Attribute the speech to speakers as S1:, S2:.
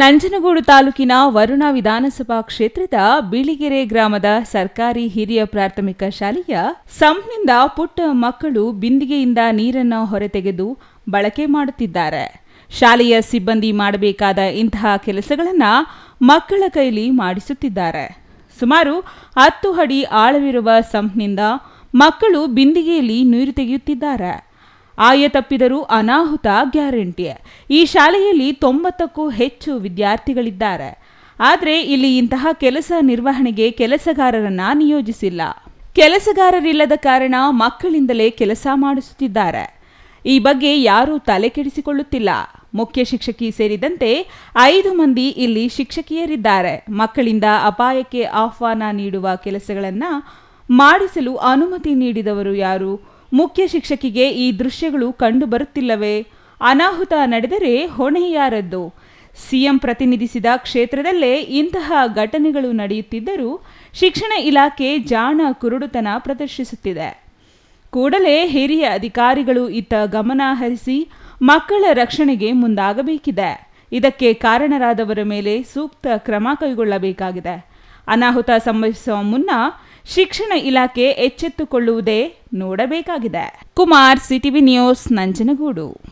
S1: ನಂಜನಗೂಡು ತಾಲೂಕಿನ ವರುಣ ವಿಧಾನಸಭಾ ಕ್ಷೇತ್ರದ ಬಿಳಿಗೆರೆ ಗ್ರಾಮದ ಸರ್ಕಾರಿ ಹಿರಿಯ ಪ್ರಾಥಮಿಕ ಶಾಲೆಯ ಸಂಪ್ನಿಂದ ಪುಟ್ಟ ಮಕ್ಕಳು ಬಿಂದಿಗೆಯಿಂದ ನೀರನ್ನು ಹೊರತೆಗೆದು ಬಳಕೆ ಮಾಡುತ್ತಿದ್ದಾರೆ. ಶಾಲೆಯ ಸಿಬ್ಬಂದಿ ಮಾಡಬೇಕಾದ ಇಂತಹ ಕೆಲಸಗಳನ್ನು ಮಕ್ಕಳ ಕೈಲಿ ಮಾಡಿಸುತ್ತಿದ್ದಾರೆ. ಸುಮಾರು ಹತ್ತು ಅಡಿ ಆಳವಿರುವ ಸಂಪ್ನಿಂದ ಮಕ್ಕಳು ಬಿಂದಿಗೆಯಲ್ಲಿ ನೀರು ತೆಗೆಯುತ್ತಿದ್ದಾರೆ. ಆಯ ತಪ್ಪಿದರೂ ಅನಾಹುತ ಗ್ಯಾರಂಟಿ. ಈ ಶಾಲೆಯಲ್ಲಿ ತೊಂಬತ್ತಕ್ಕೂ ಹೆಚ್ಚು ವಿದ್ಯಾರ್ಥಿಗಳಿದ್ದಾರೆ. ಆದರೆ ಇಲ್ಲಿ ಇಂತಹ ಕೆಲಸ ನಿರ್ವಹಣೆಗೆ ಕೆಲಸಗಾರರನ್ನ ನಿಯೋಜಿಸಿಲ್ಲ. ಕೆಲಸಗಾರರಿಲ್ಲದ ಕಾರಣ ಮಕ್ಕಳಿಂದಲೇ ಕೆಲಸ ಮಾಡಿಸುತ್ತಿದ್ದಾರೆ. ಈ ಬಗ್ಗೆ ಯಾರೂ ತಲೆ ಕೆಡಿಸಿಕೊಳ್ಳುತ್ತಿಲ್ಲ. ಮುಖ್ಯ ಶಿಕ್ಷಕಿ ಸೇರಿದಂತೆ ಐದು ಮಂದಿ ಇಲ್ಲಿ ಶಿಕ್ಷಕಿಯರಿದ್ದಾರೆ. ಮಕ್ಕಳಿಂದ ಅಪಾಯಕ್ಕೆ ಆಹ್ವಾನ ನೀಡುವ ಕೆಲಸಗಳನ್ನು ಮಾಡಿಸಲು ಅನುಮತಿ ನೀಡಿದವರು ಯಾರು? ಮುಖ್ಯ ಶಿಕ್ಷಕಿಗೆ ಈ ದೃಶ್ಯಗಳು ಕಂಡು ಬರುತ್ತಿಲ್ಲವೇ? ಅನಾಹುತ ನಡೆದರೆ ಹೊಣೆ ಯಾರದ್ದು? ಸಿಎಂ ಪ್ರತಿನಿಧಿಸಿದ ಕ್ಷೇತ್ರದಲ್ಲೇ ಇಂತಹ ಘಟನೆಗಳು ನಡೆಯುತ್ತಿದ್ದರೂ ಶಿಕ್ಷಣ ಇಲಾಖೆ ಜಾಣ ಕುರುಡುತನ ಪ್ರದರ್ಶಿಸುತ್ತಿದೆ. ಕೂಡಲೇ ಹಿರಿಯ ಅಧಿಕಾರಿಗಳು ಇತ್ತ ಗಮನ ಹರಿಸಿ ಮಕ್ಕಳ ರಕ್ಷಣೆಗೆ ಮುಂದಾಗಬೇಕಿದೆ. ಇದಕ್ಕೆ ಕಾರಣರಾದವರ ಮೇಲೆ ಸೂಕ್ತ ಕ್ರಮ ಕೈಗೊಳ್ಳಬೇಕಾಗಿದೆ. ಅನಾಹುತ ಸಂಭವಿಸುವ ಮುನ್ನ ಶಿಕ್ಷಣ ಇಲಾಖೆ ಎಚ್ಚೆತ್ತುಕೊಳ್ಳುವುದೇ ನೋಡಬೇಕಾಗಿದೆ. Kumar CTV news Nanjangud.